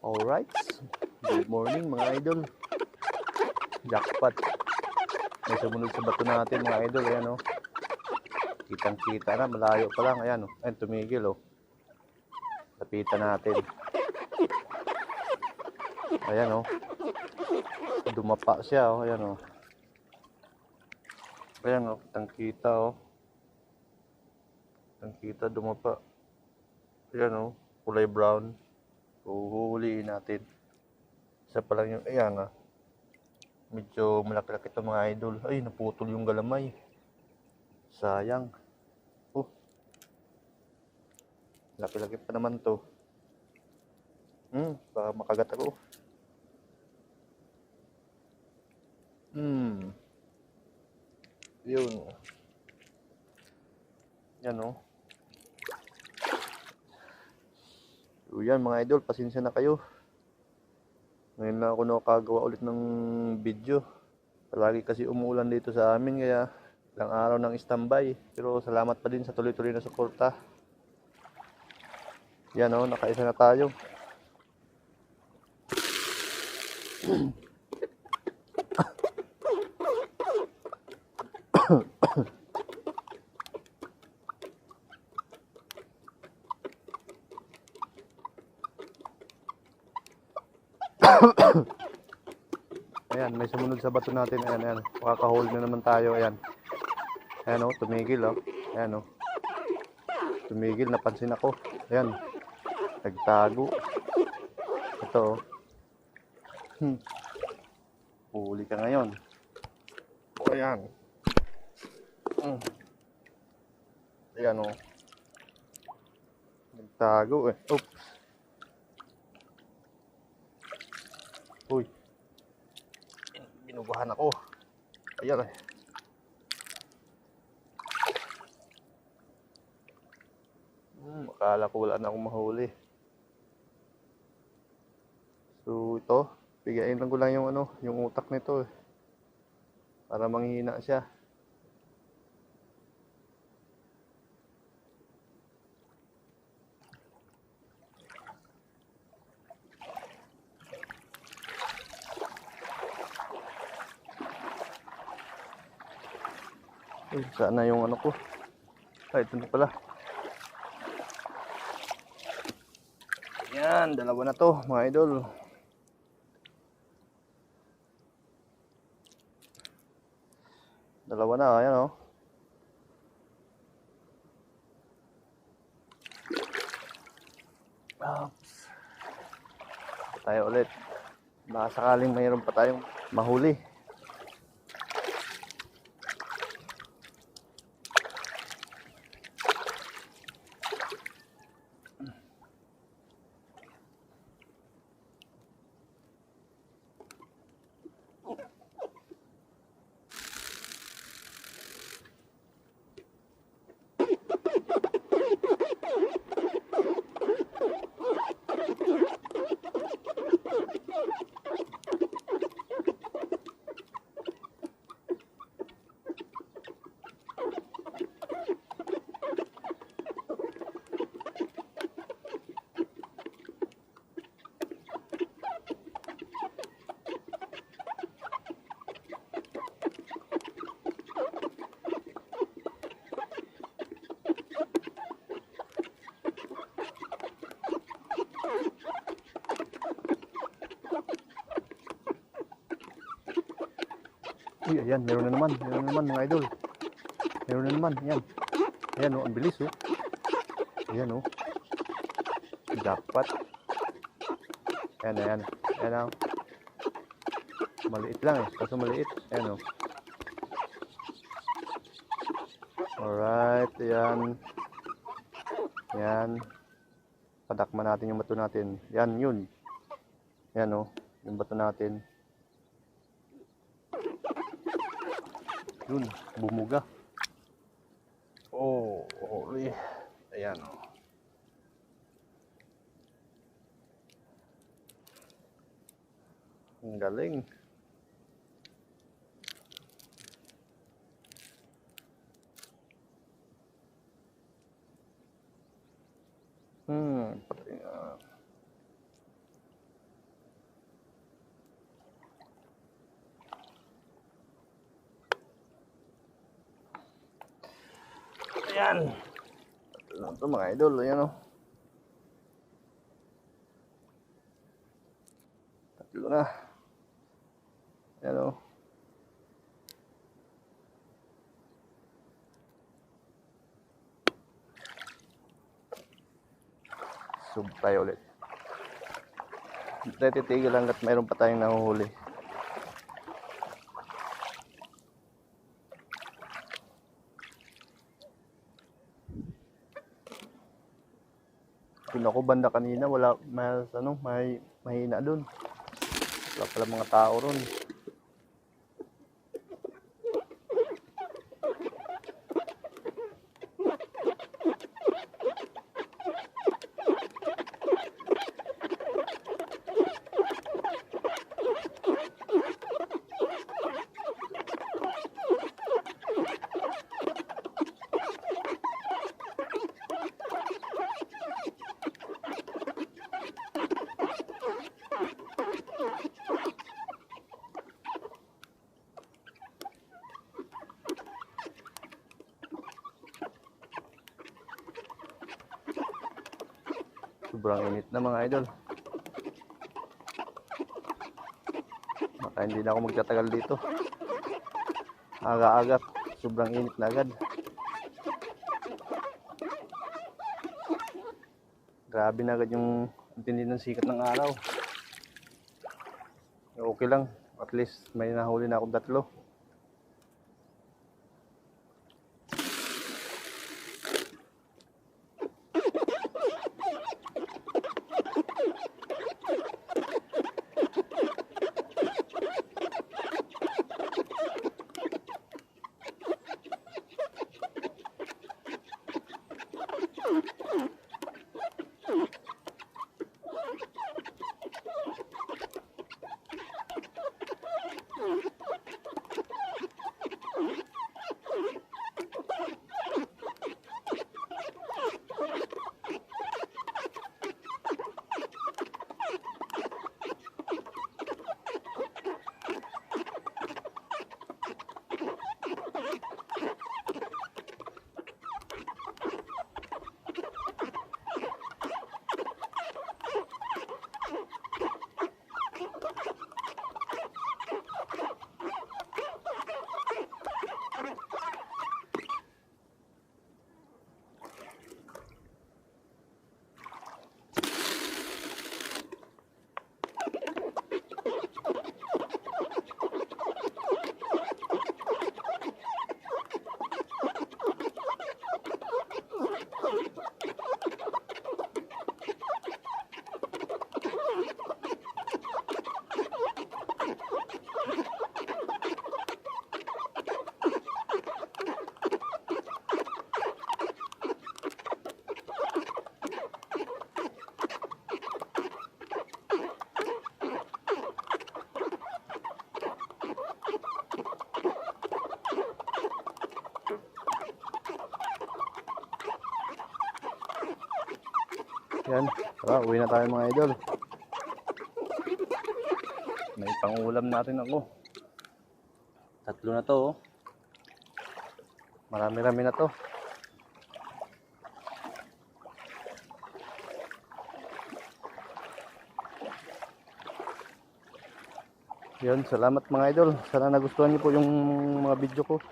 Alright. Good morning mga idol. Jackpot. May sumunod sa bato natin mga idol. Ayan o. Kitang kita na. Malayo pa lang. Ayan o. Ayan tumigil o. Lapitan natin. Ayan o. Dumapa siya o. Ayan o. Ayan o. Kitang kita o. Kitang kita dumapa. Ayan o. Kulay brown. Uhuliin natin. Isa pa lang yung, ayan nga. Medyo malaki-laki ito mga idol. Ay, naputol yung galamay. Sayang. Oh. Laki-laki pa naman to. Hmm, baka makagat ako. Hmm. Yun. Yan oh. Yan mga idol, pasensya na kayo. Ngayon na ako nakagawa ulit ng video. Palagi kasi umuulan dito sa amin kaya ilang araw ng standby. Pero salamat pa din sa tuloy-tuloy na suporta. Yan o, nakaisa na tayo. Ayan, may sumunod sa bato natin. Ayan, ayan. Makaka-hold na naman tayo. Ayan. Ayan o, tumigil o. Ayan o. Tumigil, napansin ako. Ayan. Nagtago. Ito o. Hmm. Huli ka ngayon. O, ayan. Hmm. Ayan o. Nagtago eh. Oops. Uy. Binubuhan ako. Ayan eh. Hmm, akala ko wala na akong mahuli. So ito, bigayin lang ko lang yung ano, yung utak nito eh. Para manghina siya. Uy, saan na yung ano ko? Ay, ito na pala. Yan, dalawa na to, mga idol. Dalawa na, ayan oh. Oops. Tayo ulit. Baka sakaling mayroon pa tayong mahuli. Uy, ayan, meron na naman. Meron na naman mga idol. Meron na naman, ayan. Ayan oh, ang bilis oh. Ayan oh. Jackpot. Ayan, ayan. Ayan oh. Maliit lang eh, kaso maliit. Ayan oh. Alright, ayan. Ayan. Padakma natin yung bato natin. Yan, yun. Ayan oh, yung bato natin. Yun, bumuga. Oh, holy. Ayan. oh. Ang galing. Yan. Na ito mga idol. Ayan o. Tatlo na. Ayan o. Tayo ulit. Hindi tayo titigil hanggat mayroon pa tayong nahuhuli. Ako banda kanina, wala may ano, may mahina doon. Wala pala mga tao ron. Sobrang init na mga idol. Baka hindi na ako magtatagal dito. Aga-aga, sobrang init na agad. Grabe na agad yung tindi ng sikat ng araw. Okay lang, at least may nahuli na akong tatlo. Yan. Tara, uwi na tayo mga idol. May pangulam natin ako. Tatlo na to. oh. Marami-rami na to. Yan, salamat mga idol. Sana nagustuhan niyo po yung mga video ko.